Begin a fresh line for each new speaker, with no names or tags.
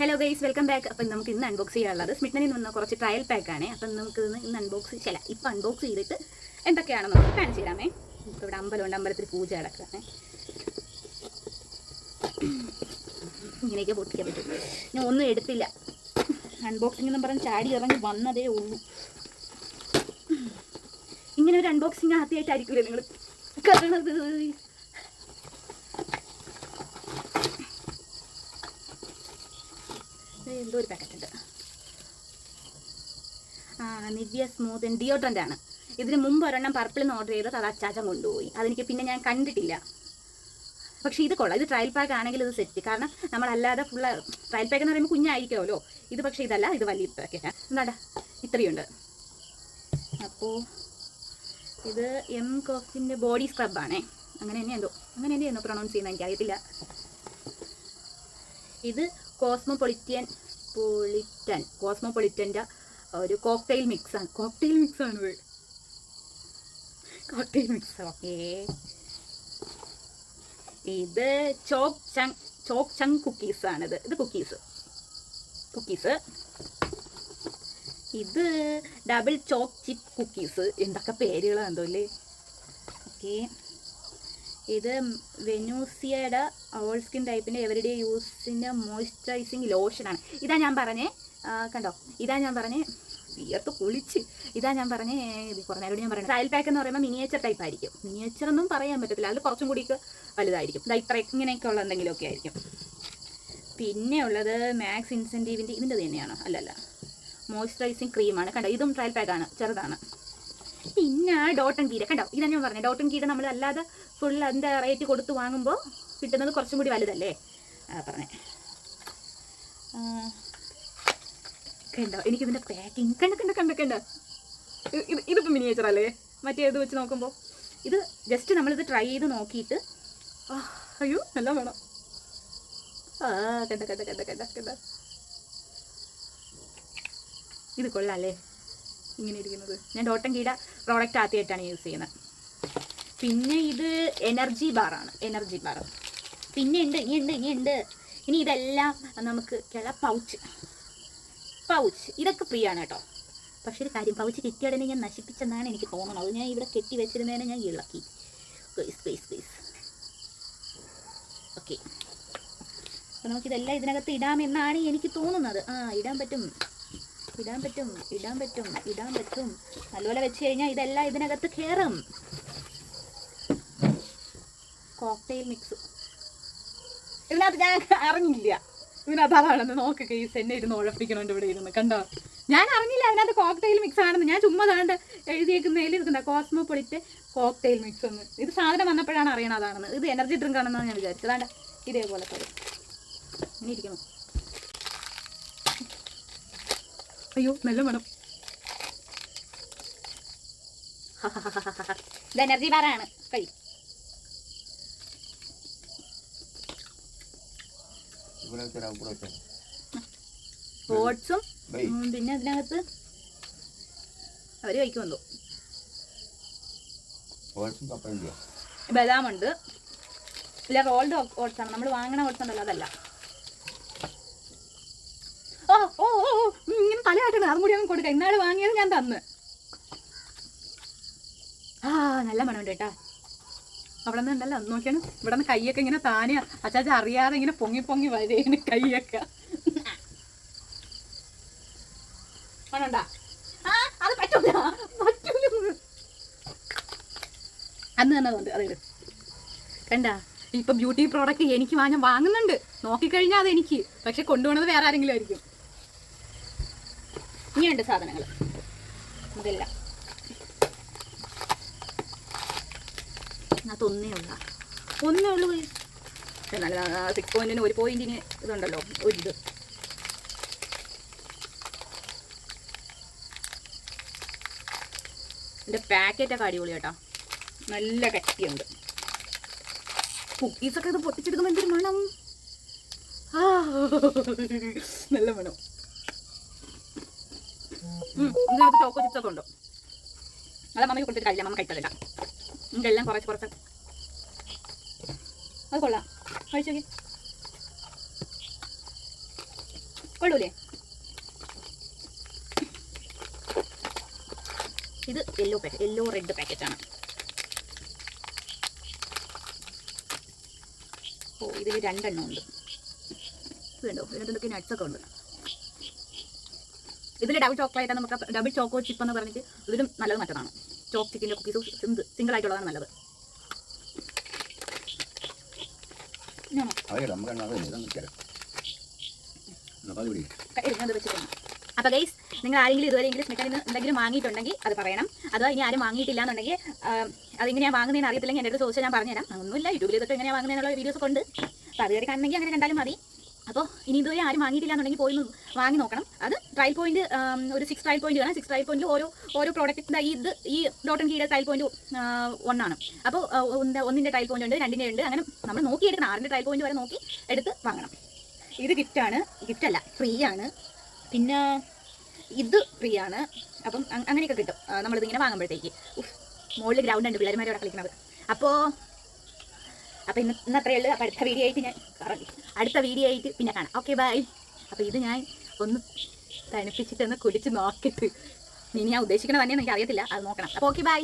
Hello guys welcome back അപ്പം നമുക്ക് ഇന്ന് അൺബോക്സ് ചെയ്യാനുള്ളത് സ്മിറ്റ്നിൽ നിന്ന് കുറച്ച് ട്രയൽ പാക്കാണ് അപ്പം നമുക്ക് ഇന്ന് ഇന്ന് അൺബോക്സ് ചില ഇപ്പം അൺബോക്സ് ചെയ്തിട്ട് എന്തൊക്കെയാണെന്ന് നമുക്ക് കാണിച്ചു തരാമേ. നമുക്ക് ഇവിടെ അമ്പലമുണ്ട് അമ്പലത്തിൽ പൂജ നടക്കുകയാണ്. ഇങ്ങനെയൊക്കെ പൊട്ടിക്കാൻ പറ്റും. ഞാൻ ഒന്നും എടുത്തില്ല. അൺബോക്സിംഗ് എന്ന് പറഞ്ഞ് ചാടി ഇറങ്ങി വന്നതേ ഉള്ളൂ. ഇങ്ങനെ ഒരു അൺബോക്സിംഗ് ആദ്യമായിട്ടായിരിക്കില്ലേ നിങ്ങൾ കാണണത് എന്തോ ഒരു പാക്കറ്റ് ഉണ്ട് ആ നിവ്യ സ്മൂത്ത് ഡിയോഡ്രന്റ് ആണ്. ഇതിന് മുമ്പ് ഒരെണ്ണം പർപ്പിൾ നിന്ന് ഓർഡർ ചെയ്തത് അത് അച്ചാച്ചൻ കൊണ്ടുപോയി. അതെനിക്ക് പിന്നെ ഞാൻ കണ്ടിട്ടില്ല. പക്ഷേ ഇത് കൊള്ളാം. ഇത് ട്രയൽ പാക്ക് ആണെങ്കിൽ ഇത് സെറ്റ് കാരണം നമ്മളല്ലാതെ ഫുള്ള് ട്രയൽ പാക്ക് എന്ന് പറയുമ്പോൾ കുഞ്ഞായിരിക്കുമല്ലോ. ഇത് പക്ഷേ ഇതല്ല ഇത് വലിയ പാക്കറ്റാണ് എന്താടാ? ഇത്രയുണ്ട്. അപ്പോൾ ഇത് എം കോഫിന്റെ ബോഡി സ്ക്രബാണേ അങ്ങനെ തന്നെ എന്തോ അങ്ങനെ തന്നെ എന്തോ പ്രൊണൗൺസ് ചെയ്യുന്നത് എനിക്കറിയത്തില്ല. ഇത് കോസ്മോപൊളിറ്റൻ പൊളിറ്റൻ കോസ്മോപൊളിറ്റന്റെ ഒരു കോക്ടെയിൽ മിക്സാണ് കോക്ടെയിൽ മിക്സാണ് ഇത് കോക്ടെയിൽ മിക്സ് ഓക്കേ ഇത് ചോക്ക് ചങ് ചോക്ക് ചങ് കുക്കീസാണിത് ഇത് കുക്കീസ് കുക്കീസ് ഇത് ഡബിൾ ചോക്ക് ചിപ്പ് കുക്കീസ് എന്തൊക്കെ പേരുകളാണ് എന്തോ അല്ലേ ഓക്കെ ഇത് വെനൂസിയയുടെ ഓൾ സ്കിൻ ടൈപ്പിന്റെ എവരിഡേ യൂസിന്റെ മോയ്സ്ചറൈസിങ് ലോഷനാണ് ഇതാ ഞാൻ പറഞ്ഞേ കണ്ടോ? ഇതാ ഞാൻ പറഞ്ഞേ വിയർത്ത് കുളിച്ച്. ഇതാ ഞാൻ പറഞ്ഞേ കുറേ നേരം ഞാൻ പറയുന്നത് ട്രയൽ പാക്ക് എന്ന് പറയുമ്പോൾ മിനിയേച്ചർ ടൈപ്പ് ആയിരിക്കും. മിനിയേച്ചർ ഒന്നും പറയാൻ പറ്റത്തില്ല. അതിൽ കുറച്ചും കൂടി വലുതായിരിക്കും. ഇതാ ഇത്ര ഇങ്ങനെയൊക്കെ ഉള്ള എന്തെങ്കിലുമൊക്കെ ആയിരിക്കും. പിന്നെ ഉള്ളത് മാക്സ് ഇൻസെന്റീവിന്റെ ഇതിന്റെ തന്നെയാണ്? അല്ലല്ല. മോയ്സ്ചറൈസിങ് ക്രീമാണ് കണ്ടോ? ഇതും ട്രയൽ പാക്കാണ് ചെറുതാണ്. പിന്നെ ഡോട്ടൺ കീര. കണ്ടോ? ഇതാ ഞാൻ പറഞ്ഞത് ഡോട്ടൺ കീര നമ്മൾ അല്ലാതെ ഫുൾ എന്താ റേറ്റ് കൊടുത്ത് വാങ്ങുമ്പോൾ കിട്ടുന്നത് കുറച്ചും കൂടി വലുതല്ലേ? ആ പറഞ്ഞേ. കണ്ടോ? എനിക്കിതിന്റെ പാക്കിങ് കണ്ട കണ്ട കണ്ട കണ്ട? ഇത് ഇത് ഇതിപ്പോൾ മിനിയേച്ചർ അല്ലേ? മറ്റേ ഇത് വെച്ച് നോക്കുമ്പോൾ ഇത് ജസ്റ്റ് നമ്മളിത് ട്രൈ ചെയ്ത് നോക്കിയിട്ട് അയ്യോ നല്ല വേണം. ആ കണ്ട കണ്ട കണ്ട കണ്ട കണ്ട. ഇത് കൊള്ളാല്ലേ ഇങ്ങനെ ഇരിക്കുന്നത് ഞാൻ ഡോട്ടൻ കീട പ്രോഡക്റ്റ് ആദ്യമായിട്ടാണ് യൂസ് ചെയ്യുന്നത്. പിന്നെ ഇത് എനർജി ബാറാണ് എനർജി ബാർ പിന്നെ ഉണ്ട് ഇനി ഉണ്ട് ഇനി ഉണ്ട്. ഇനി ഇതെല്ലാം നമുക്ക് കിള പൗച്ച് പൗച്ച് ഇതൊക്കെ ഫ്രീ ആണ് കേട്ടോ. പക്ഷേ ഒരു കാര്യം പൗച്ച് കെട്ടിയാടനെ ഞാൻ നശിപ്പിച്ചെന്നാണ് എനിക്ക് തോന്നുന്നത്. ഞാൻ ഇവിടെ കെട്ടി വെച്ചിരുന്നതിനെ ഞാൻ ഇളക്കി. സ്പേസ് സ്പേസ് സ്പേസ് ഓക്കെ അപ്പോൾ നമുക്കിതെല്ലാം ഇതിനകത്ത് ഇടാമെന്നാണ് എനിക്ക് തോന്നുന്നത്. ആ ഇടാൻ പറ്റും. ഇടാൻ പറ്റും ഇടാൻ പറ്റും ഇടാൻ പറ്റും. നല്ലപോലെ വെച്ച് കഴിഞ്ഞാൽ ഇതെല്ലാം ഇതിനകത്ത് കയറും കോക്ടെയിൽ മിക്സ് ഇതിനകത്ത് ഞാൻ അറിഞ്ഞില്ല. ഇതിനകത്ത് അതാണെന്ന് നോക്ക് ഈ എന്നെ ഇരുന്ന് ഉഴപ്പിക്കണുണ്ട് ഇവിടെ ഇരുന്ന്. കണ്ടോ? ഞാൻ അറിഞ്ഞില്ല അതിനകത്ത് കോക്ടെയിൽ മിക്സ് ആണെന്ന്. ഞാൻ ചുമ്മാ താണ്ട് എഴുതിയേക്കുന്നതിൽ ഇരിക്കുന്ന. കോസ്മോപൊളിറ്റ് കോക്ടെയിൽ മിക്സ് ഒന്ന് ഇത് സാധനം വന്നപ്പോഴാണ് അറിയണത് അതാണെന്ന്. ഇത് എനർജി ഡ്രിങ്ക് ആണെന്നാണ് ഞാൻ വിചാരിച്ചത്. അതാണ്ട് ഇതേപോലെ തരും ഇങ്ങനെ ഇരിക്കണം. അയ്യോ നല്ല മണം. ഇത് എനർജി ബാറാണ് കഴി. ഓട്സും പിന്നെ അതിനകത്ത് അവർ കഴിക്കുമെന്തോ. ബദാമുണ്ട്. ഇല്ല റോൾഡ് ഓട്സ് ആണ് നമ്മൾ വാങ്ങണ ഓട്സ് ഉണ്ടല്ലോ അതല്ല ഓ തലയാട്ടണം അതും കൂടി അങ്ങ് കൊടുക്കാം. ഇന്നാൾ വാങ്ങിയത് ഞാൻ തന്ന്. ആ നല്ല മണമുണ്ട് കേട്ടാ. അവിടെ നിന്ന് ഉണ്ടല്ലോ. നോക്കിയാണ്. ഇവിടെ നിന്ന് കൈയൊക്കെ ഇങ്ങനെ താനെ അച്ചാച്ച അറിയാതെ ഇങ്ങനെ പൊങ്ങി പൊങ്ങി വരേണ് കൈയൊക്കെ. ആ അത് അന്ന് തന്നതുണ്ട് അതെടു കണ്ട? ഇപ്പൊ ബ്യൂട്ടി പ്രോഡക്റ്റ് എനിക്ക് വാങ്ങാൻ വാങ്ങുന്നുണ്ട്. നോക്കിക്കഴിഞ്ഞാൽ അതെനിക്ക്. പക്ഷെ കൊണ്ടുപോകുന്നത് വേറെ ആരെങ്കിലും ആയിരിക്കും. ഇനിയുണ്ട് സാധനങ്ങൾ. ഇതെല്ലാം. അതിനകത്ത് ഒന്നേ ഉള്ള. ഒന്നേ ഉള്ളൂ. സിക്സ് പോയിന്റിന് ഒരു പോയിന്റിന് ഇതുണ്ടല്ലോ ഒരു ഇത്. ഇതിന്റെ പാക്കറ്റൊക്കെ അടിപൊളി കേട്ടോ. നല്ല കട്ടിയുണ്ട്. കുക്കീസൊക്കെ ഇത് പൊട്ടിച്ചെടുക്കുമ്പോൾ എന്തൊരു മണം. ആ നല്ല മണം. ഇതിനകത്ത് ചോക്കോ ചിപ്സ് ഒക്കെ അത് മമ്മയ്ക്ക് കൊടുത്തിട്ട് കഴിയില്ല മമ്മ കഴിച്ചതില്ല. ഇതെല്ലാം കുറച്ച് കുറച്ച്. അത് കൊള്ളാം. കഴിച്ചു കൊള്ളൂലേ? ഇത് യെല്ലോ പാക്കറ്റ് യെല്ലോ റെഡ് പാക്കറ്റാണ് ഓ ഇതിൽ രണ്ടെണ്ണം ഉണ്ട്. വേണ്ടോ ഇതിനകത്തൊക്കെ നട്ട്സൊക്കെ ഉണ്ട്. ഇതിൽ ഡബിൾ ചോക്ലേറ്റ് നമുക്ക് ഡബിൾ ചോക്കോ ചിപ്പ് എന്ന് പറഞ്ഞിട്ട് ഇതിലും നല്ലത് മറ്റതാണ് ചോക്ക് ചിക്കിന്റെ കുക്കീസ് സിംഗിൾ ആയിട്ടുള്ളതാണ് നല്ലത്. അപ്പൊ അപ്പോൾ ഗൈസ് നിങ്ങൾ ആരെങ്കിലും ഇതുവരെ ഇംഗ്ലീഷ് മെക്കാനിൽ നിന്ന് എന്തെങ്കിലും വാങ്ങിയിട്ടുണ്ടെങ്കിൽ അത് പറയണം. അതോ ഇനി ആരും വാങ്ങിയിട്ടില്ല എന്നുണ്ടെങ്കിൽ അതെങ്ങനെയാണ് വാങ്ങുന്നതെന്ന് അറിയത്തില്ലെങ്കിൽ എന്റെ അടുത്ത് ചോദിച്ചാൽ ഞാൻ പറഞ്ഞുതരാം. ഒന്നുമില്ല യൂട്യൂബിൽ ഇതൊക്കെ എങ്ങനെയാണ് വാങ്ങുന്നതിനുള്ള വീഡിയോസ് കൊണ്ട് ഉണ്ട്. അപ്പോൾ അത് കയറി കാണണമെങ്കിൽ അങ്ങനെ കണ്ടാലും മതി. അപ്പോൾ ഇനി ഇതുവരെ ആരും വാങ്ങിയിട്ടില്ല എന്നുണ്ടെങ്കിൽ പോയി വാങ്ങി നോക്കണം. അത് ട്രയൽ പോയിന്റ് ഒരു സിക്സ് ട്രയൽ പോയിന്റ് വേണം. സിക്സ് ട്രയൽ പോയിന്റിൽ ഓരോ ഓരോ പ്രോഡക്റ്റിന്റെ ഈ ഇത് ഈ ഡോട്ട് ആൻഡ് കീയുടെ ട്രയൽ പോയിന്റ് ഒന്നാണ് അപ്പോൾ ഒന്നിന്റെ ട്രയൽ പോയിന്റ് ഉണ്ട് രണ്ടിന്റെ ഉണ്ട്. അങ്ങനെ നമ്മൾ നോക്കിയെടുക്കണം. ആറിന്റെ ട്രയൽ പോയിന്റ് വരെ നോക്കി എടുത്ത് വാങ്ങണം. ഇത് ഗിഫ്റ്റാണ് ഗിഫ്റ്റ് അല്ല ഫ്രീ ആണ്. പിന്നെ ഇത് ഫ്രീ ആണ്. അപ്പം അങ്ങനെയൊക്കെ കിട്ടും. നമ്മളിതിങ്ങനെ വാങ്ങുമ്പോഴത്തേക്ക്. മുകളിൽ ഗ്രൗണ്ട് ഉണ്ട് പിള്ളേരുമാരോടെ കളിക്കുന്നത് അപ്പോൾ അപ്പോൾ ഇന്ന് ഇന്ന് അത്രയേ ഉള്ളൂ. അപ്പോൾ അടുത്ത വീഡിയോ ആയിട്ട് ഞാൻ കറങ്ങി അടുത്ത വീഡിയോ ആയിട്ട് പിന്നെ കാണാം. ഓക്കെ ബൈ അപ്പോൾ ഇത് ഞാൻ ഒന്ന് തണുപ്പിച്ചിട്ടൊന്ന് കുടിച്ച് നോക്കിയിട്ട് ഇനി ഞാൻ ഉദ്ദേശിക്കണത് തന്നെ എനിക്ക് അറിയത്തില്ല അത് നോക്കണം. അപ്പോൾ ഓക്കെ ബൈ